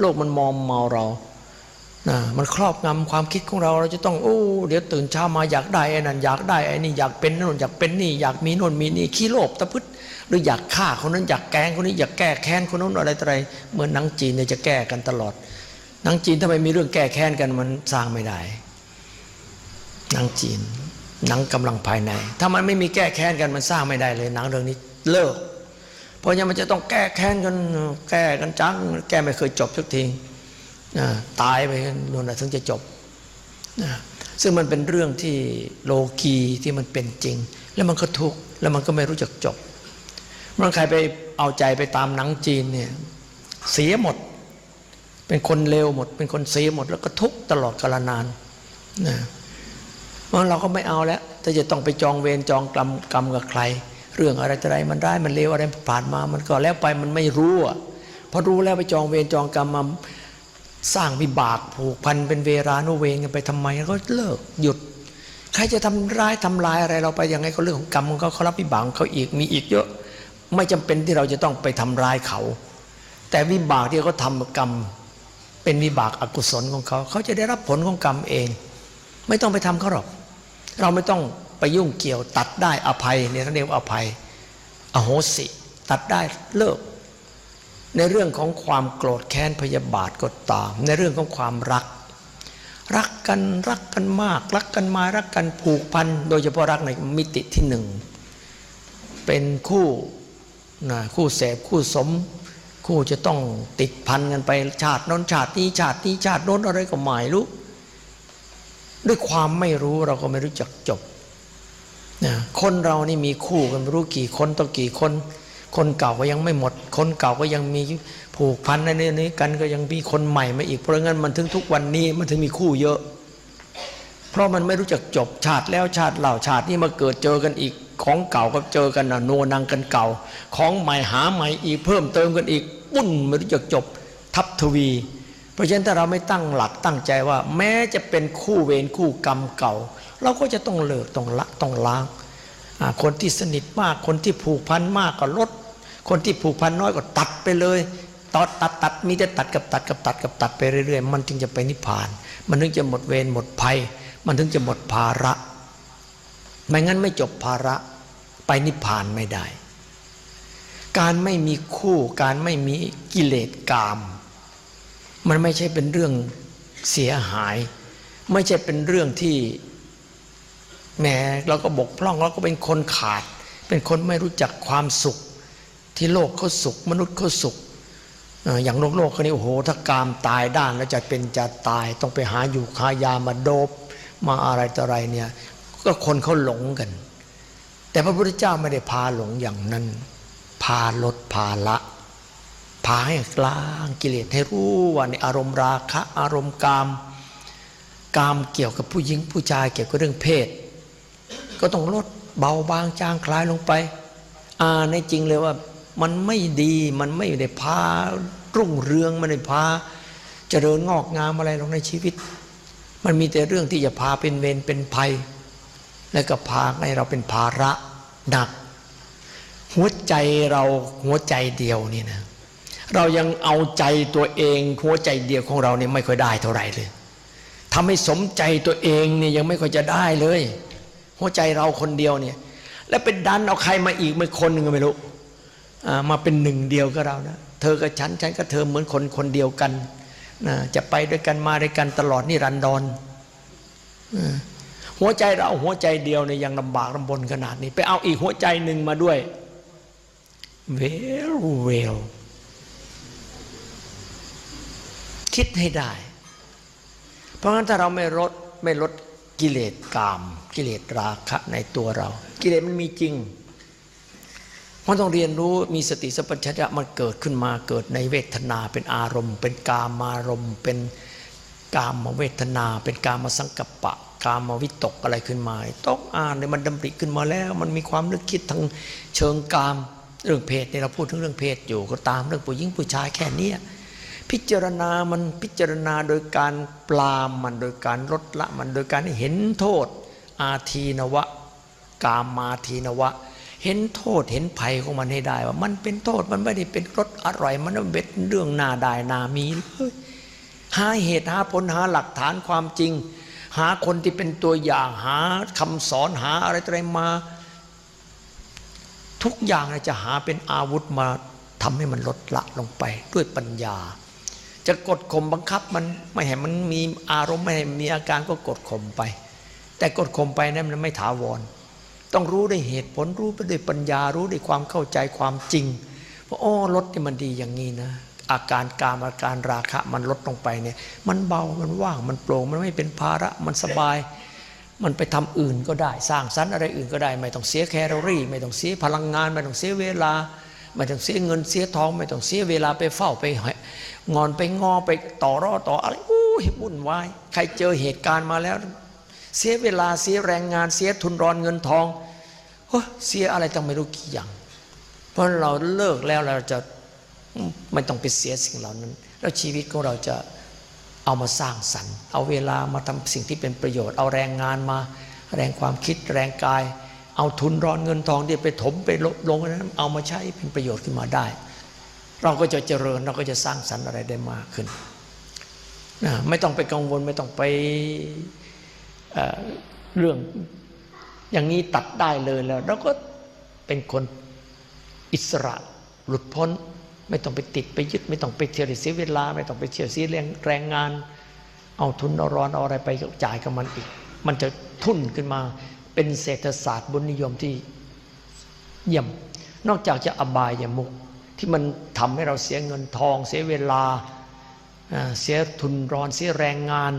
โลกมันมอมเมาเรานะมันครอบงำความคิดของเราเราจะต้องโอ้เดี๋ยวตื่นเช้ามาอยากได้ไอ้นั่นอยากได้ไอ้นี่อยากเป็นโน่นอยากเป็นนี่อยากมีโน่นมีนี่ขี้โลภตะพึดหรืออยากฆ่าคนนั้นอยากแกงคนนี้อยากแก้แค้นคนนั้นอะไรต่ออะไรเหมือนนังจีนเนี่ยจะแก้กันตลอดนังจีนถ้าไมมีเรื่องแก้แค้นกันมันสร้างไม่ได้นังจีนหนังกำลังภายใน ถ้ามันไม่มีแก้แค้นกันมันสร้างไม่ได้เลยหนังเรื่องนี้เลิก เพราะยังมันจะต้องแก้แค้นกันแก้กันจัง แก้ไม่เคยจบสักทีนะตายไปนู่นถึงจะจบนะซึ่งมันเป็นเรื่องที่โลกีที่มันเป็นจริง แล้วมันก็ทุกข์แล้วมันก็ไม่รู้จักจบเมื่อใครไปเอาใจไปตามหนังจีนเนี่ยเสียหมด เป็นคนเลวหมด เป็นคนเสียหมด แล้วก็ทุกข์ตลอดกาลนานนะเพราะเราก็ไม่เอาแล้วถ้าจะต้องไปจองเวรจองกรรมกรรมกับใคร เรื่องอะไรอะไรมันได้มันเลวอะไรผ่านมามันก็แล้วไปมันไม่รู้อะพอรู้แล้วไปจองเวรจองกรรมมาสร้างวิบากผูกพันเป็นเวรานุเวงกันไปทำไมก็เลิกหยุด ใครจะทำร้ายทำลายอะไรเราไปยังไงก็เรื่องของกรรมของเขาเขารับวิบากเขาอีกมีอีกเยอะ ไม่จำเป็นที่เราจะต้องไปทำร้ายเขา แต่วิบากที่เขาทำกรรม เป็นวิบากอกุศลของเขา เขาจะได้รับผลของกรรมเอง ไม่ต้องไปทำเขาหรอก เราไม่ต้อง ไปยุ่งเกี่ยว ตัดได้อภัยเนี่ยเรียกว่าอภัย อโหสิ ตัดได้เลิก ในเรื่องของความโกรธแค้นพยาบาทก็ตาม ในเรื่องของความรัก รักกันรักกันมาก รักกันมารักกันผูกพัน โดยเฉพาะรักในมิติที่หนึ่งเป็นคู่นะคู่เสพคู่สม คู่จะต้องติดพันกันไปชาติน้นชาตินี้ชาตินี้ชาติโน้นอะไรก็ไม่รู้ด้วยความไม่รู้เราก็ไม่รู้จักจบ นะคนเรานี่มีคู่กันไม่รู้กี่คนต่อกี่คน คนเก่าก็ยังไม่หมด คนเก่าก็ยังมีผูกพันในนี้กันก็ยังมีคนใหม่มาอีกเพราะงั้นมันถึงทุกวันนี้มันถึงมีคู่เยอะ เพราะมันไม่รู้จักจบชาติแล้วชาติเหล่าชาตินี้มาเกิดเจอกันอีกของเก่าก็เจอกันนะโนนังกันเก่า ของใหม่หาใหม่อีกเพิ่มเติมกันอีกปุ้นไม่รู้จักจบทับทวี เพราะฉะนั้นถ้าเราไม่ตั้งหลักตั้งใจว่า แม้จะเป็นคู่เวรคู่กรรมเก่า เราก็จะต้องเลิกต้องละต้องล้าง คนที่สนิทมากคนที่ผูกพันมากก็ลด คนที่ผูกพันน้อยก็ตัดไปเลยตัดตัดตัดมีแต่ตัดกับตัดกับตัดกับตัดไปเรื่อยๆ มันจึงจะไปนิพพาน มันถึงจะหมดเวรหมดภัย มันถึงจะหมดภาระ ไม่งั้นไม่จบภาระไปนิพพานไม่ได้ การไม่มีคู่การไม่มีกิเลสกาม มันไม่ใช่เป็นเรื่องเสียหาย ไม่ใช่เป็นเรื่องที่ แหมเราก็บกพร่องเราก็เป็นคนขาด เป็นคนไม่รู้จักความสุข ที่โลกเขาสุข มนุษย์เขาสุขอย่างโลกโลกเขานี่โอ้โหถ้ากามตายด้านแล้วจะเป็นจะตายต้องไปหาอยู่หายามาโดบมาอะไรต่ออะไรเนี่ยก็คนเขาหลงกัน แต่พระพุทธเจ้าไม่ได้พาหลงอย่างนั้น พาลดพาละ พาให้กลางกิเลสให้รู้ว่าในอารมณ์ราคะอารมณ์กาม กามเกี่ยวกับผู้หญิงผู้ชายเกี่ยวกับเรื่องเพศ ก็ต้องลดเบาบางจางคลายลงไป อ่าในจริงเลยว่ามันไม่ดีมันไม่ได้พารุ่งเรืองมันไม่ได้พาเจริญงอกงามอะไรลงในชีวิต มันมีแต่เรื่องที่จะพาเป็นเวรเป็นภัย และก็พาให้เราเป็นภาระหนัก หัวใจเราหัวใจเดียวนี่นะเรายังเอาใจตัวเองหัวใจเดียวของเราเนี่ยไม่ค่อยได้เท่าไหร่เลยทำให้สมใจตัวเองเนี่ยยังไม่ค่อยจะได้เลย หัวใจเราคนเดียวเนี่ย แล้วเป็นดันเอาใครมาอีกไม่คนหนึ่งก็ไม่รู้มาเป็นหนึ่งเดียวกับเรานะเธอกับฉันฉันกับเธอเหมือนคนคนเดียวกันนะจะไปด้วยกันมาด้วยกันตลอดนี่รันดอืมหัวใจเราหัวใจเดียวเนี่ยยังลำบากลำบนขนาดนี้ ไปเอาอีกหัวใจหนึ่งมาด้วย well well คิดให้ได้ เพราะงั้นถ้าเราไม่ลดไม่ลด กิเลสกาม กิเลสราคะในตัวเรา กิเลสมันมีจริงมันต้องเรียนรู้มีสติสัพพัญญะมันเกิดขึ้นมาเกิดในเวทนาเป็นอารมณ์ เป็นกามารมณ์ เป็นกามเวทนา เป็นกามสังกัปปะ กามวิตกอะไรขึ้นมาต้องอ่านเลยมันดำริขึ้นมาแล้ว มันมีความนึกคิดทางเชิงกามเรื่องเพศเนี่ยเราพูดถึงเรื่องเพศอยู่ก็ตามเรื่องผู้หญิงผู้ชายแค่เนี้ย พิจารณามันพิจารณาโดยการปรามมันโดยการลดละมันโดยการเห็นโทษ อาทีนวะ กามาทีนวะ เห็นโทษเห็นภัยของมันให้ได้ว่ามันเป็นโทษมันไม่ได้เป็นรสอร่อย มันไม่เป็นเรื่องน่าได้นามีเลยหาเหตุหาผลหาหลักฐานความจริง หาคนที่เป็นตัวอย่างหาคำสอนหาอะไรอะไรมา ทุกอย่างจะหาเป็นอาวุธมาทำให้มันลดละลงไปด้วยปัญญา จะกดข่มบังคับมันไม่ให้มันมีอารมณ์ไม่ให้มีอาการก็กดข่มไป แต่กดข่มไปนั้นมันไม่ถาวร ต้องรู้ด้วยเหตุผลรู้ไปด้วยปัญญารู้ด้วยความเข้าใจความจริงว่าอ๋อรถนี่มันดีอย่างนี้นะ อาการกามอาการราคะมันลดลงไปเนี่ยมันเบามันว่างมันโปร่งมันไม่เป็นภาระมันสบาย มันไปทำอื่นก็ได้สร้างสรรค์อะไรอื่นก็ได้ ไม่ต้องเสียแคลอรี่ ไม่ต้องเสียพลังงาน ไม่ต้องเสียเวลาไม่ต้องเสียเงินเสียทอง ไม่ต้องเสียเวลาไปเฝ้าไป งอนไปงอไปต่อรอต่ออะไรอู้ยวุ่นวายใครเจอเหตุการณ์มาแล้ว เสียเวลาเสียแรงงานเสียทุนรอนเงินทองเสียอะไรต้องไม่รู้กี่อย่าง เพราะเราเลิกแล้วเราจะไม่ต้องไปเสียสิ่งเหล่านั้น แล้วชีวิตของเราจะเอามาสร้างสรรค์ เอาเวลามาทำสิ่งที่เป็นประโยชน์ เอาแรงงานมา แรงความคิดแรงกาย เอาทุนรอนเงินทองที่ไปถมไปลบลงนั้นเอามาใช้เป็นประโยชน์ขึ้นมาได้ เราก็จะเจริญเราก็จะสร้างสรรค์อะไรได้มากขึ้นนะไม่ต้องไปกังวลไม่ต้องไปเเรื่องอย่างนี้ตัดได้เลยแล้ว เราก็เป็นคนอิสระหลุดพ้น ไม่ต้องไปติดไปยึด ไม่ต้องไปเที่ยวเสียเวลา ไม่ต้องไปเที่ยวเสียแรงแรงงาน เอาทุนเอาร้อนเอาอะไรไปจ่ายกับมันอีก มันจะทุ่นขึ้นมาเป็นเศรษฐศาสตร์บุญนิยมที่เยี่ยม นอกจากจะอบายยมุก ที่มันทำให้เราเสียเงินทอง เสียเวลาเสียทุนร้อนเสียแรงงาน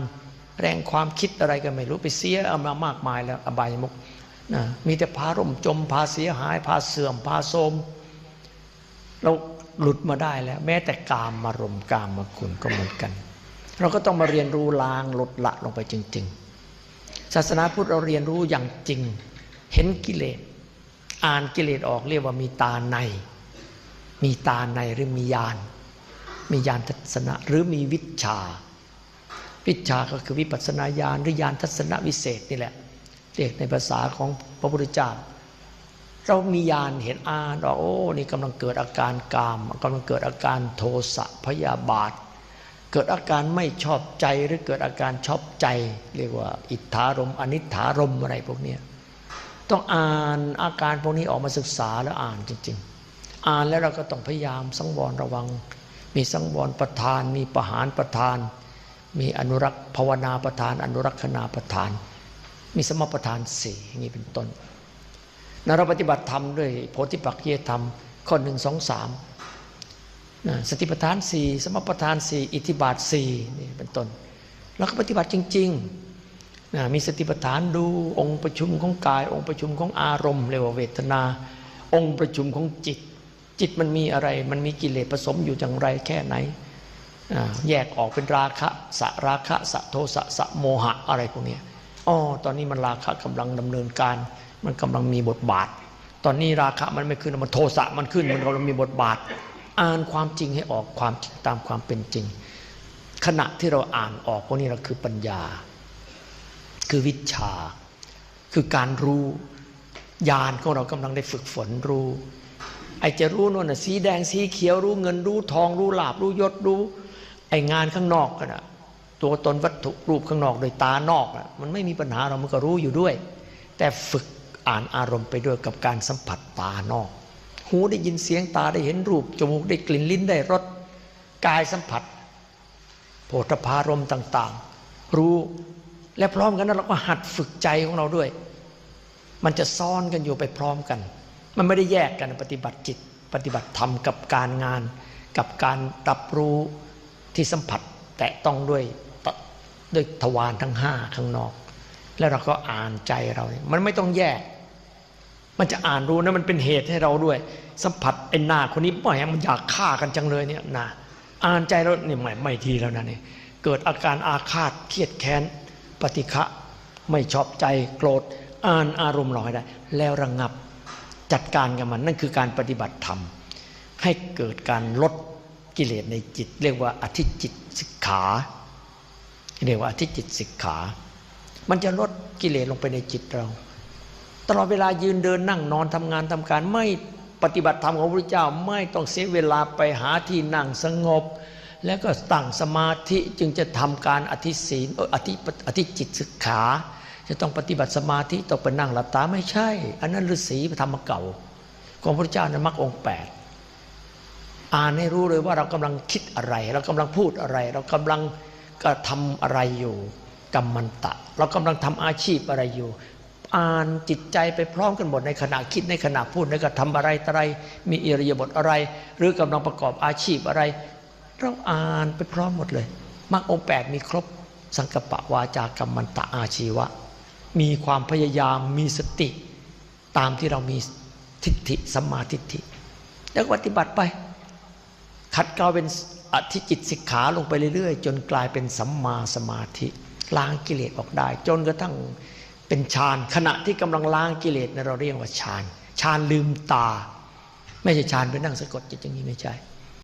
แรงความคิดอะไรก็ไม่รู้ไปเสียเอามามากมายแล้วอบายมุกนะมีแต่พาร่มจมพาเสียหาย พาเสื่อมพาโทมเราหลุดมาได้แล้ว แม้แต่กามมารมกามมาคุณก็เหมือนกัน เราก็ต้องมาเรียนรู้ลางลดละลงไปจริง ๆ ศาสนาพุทธเราเรียนรู้อย่างจริง เห็นกิเลสอ่านกิเลสออกเรียกว่ามีตาใน มีตาในหรือมีญาณ มีญาณทัศนะหรือมีวิชา วิชาก็คือวิปัสสนาญาณหรือญาณทัศนวิเศษนี่แหละเรียกในภาษาของพระพุทธเจ้าเรามีญาณเห็นอ่านว่าโอ้นี่กำลังเกิดอาการกามกำลังเกิดอาการโทสะพยาบาท เกิดอาการไม่ชอบใจหรือเกิดอาการชอบใจ เรียกว่า อิทธารมอนิถารมอะไรพวกนี้ต้องอ่านอาการพวกนี้ออกมาศึกษาแล้วอ่านจริง ๆ อ่านแล้วเราก็ต้องพยายามสังวรระวัง มีสังวรประทาน มีประหารประทาน มีอนุรักษ์ภาวนาประทาน อนุรักษณาประทาน มีสมประทานสี่นี้เป็นต้นนะเราปฏิบัติธรรมด้วยโพธิปักขียธรรม ข้อหนึ่งสองสามนะสติปัฏฐานสี่สมประทานสี่อิทธิบาทสี่นี่เป็นต้น แล้วก็ปฏิบัติจริงๆนะมีสติปัฏฐานดูองค์ประชุมของกาย องค์ประชุมของอารมณ์เรียกว่าเวทนา องค์ประชุมของจิต จิตมันมีอะไร มันมีกิเลสผสมอยู่อย่างไรแค่ไหน แยกออกเป็นราคะสะราคะสะโทสะสะโมหะอะไรพวกนี้อ๋อตอนนี้มันราคะกำลังดำเนินการ มันกำลังมีบทบาท ตอนนี้ราคะมันไม่ขึ้นมันโทสะมันขึ้นมันกำลังมีบทบาท อ่านความจริงให้ออกความจริงตามความเป็นจริง ขณะที่เราอ่านออกพวกนี้เราคือปัญญา คือวิชา คือการรู้ญาณของเรากำลังได้ฝึกฝนรู้ อ้จะรู้โน่นน่ะสีแดงสีเขียวรู้เงินรู้ทองรู้ลาบรู้ยศรู้ ไอ้งานข้างนอกกันนะตัวตนวัตถุรูปข้างนอกโดยตานอกนะมันไม่มีปัญหาเรามันก็รู้อยู่ด้วย แต่ฝึกอ่านอารมณ์ไปด้วยกับการสัมผัสตานอก หูได้ยินเสียงตาได้เห็นรูปจมูกได้กลิ่นลิ้นได้รสกายสัมผัสโผฏฐารม์ต่าง ๆ รู้และพร้อมกันนั้นเราก็หัดฝึกใจของเราด้วย มันจะซ้อนกันอยู่ไปพร้อมกัน มันไม่ได้แยกกันปฏิบัติจิต ปฏิบัติธรรมกับการงาน กับการรับรู้ที่สัมผัสแตะต้องด้วยด้วยทวารทั้งห้าข้างนอก แล้วเราก็อ่านใจเราเนี่ยมันไม่ต้องแยก มันจะอ่านรู้นะมันเป็นเหตุให้เราด้วย สัมผัสไอ้หน้าคนนี้แหมมันอยากฆ่ากันจังเลยเนี่ยนะอ่านใจเราเนี่ยไม่ไม่ทีแล้วนะเนี่ยเกิดอาการอาฆาตเครียดแค้นปฏิฆะไม่ชอบใจโกรธอ่านอารมณ์เราให้ได้ แล้วระงับ จัดการกับมันนั่นคือการปฏิบัติธรรม ให้เกิดการลดกิเลสในจิต เรียกว่าอธิจิตสิกขา เรียกว่าอธิจิตสิกขา มันจะลดกิเลสลงไปในจิตเรา ตลอดเวลายืนเดินนั่งนอนทำงานทำการไม่ปฏิบัติธรรมของพระพุทธเจ้าไม่ต้องเสียเวลาไปหาที่นั่งสงบ แล้วก็ตั้งสมาธิจึงจะทำการอธิศีลอธิอธิจิตศึกขา จะต้องปฏิบัติสมาธิต้องไปนั่งหลับตาไม่ใช่ อันนั้นฤาษีธรรมเก่า ของพระเจ้านั้นมรรคองแปดอ่านให้รู้เลยว่าเรากำลังคิดอะไร เรากำลังพูดอะไร เรากำลังกระทำอะไรอยู่กรรมันตะ เรากำลังทำอาชีพอะไรอยู่ อ่านจิตใจไปพร้อมกันหมดในขณะคิดในขณะพูดในกระทำอะไรอะไร มีอิริยาบถอะไร หรือกำลังประกอบอาชีพอะไร เราอ่านไปพร้อมหมดเลยมรรคองแปดมีครบสังกปะวาจากรรมันตะอาชีวะ มีความพยายามมีสติ ตามที่เรามีทิฏฐิสัมมาทิฏฐิ แล้วก็ปฏิบัติไป ขัดเกลาเป็นอธิจิตสิกขาลงไปเรื่อย ๆ จนกลายเป็นสัมมาสมาธิล้างกิเลสออกได้ จนกระทั่งเป็นฌานขณะที่กำลังล้างกิเลสเนเราเรียกว่าฌานฌานลืมตา ไม่ใช่ฌานไปนั่งสะกดจิตอย่างนี้ไม่ใช่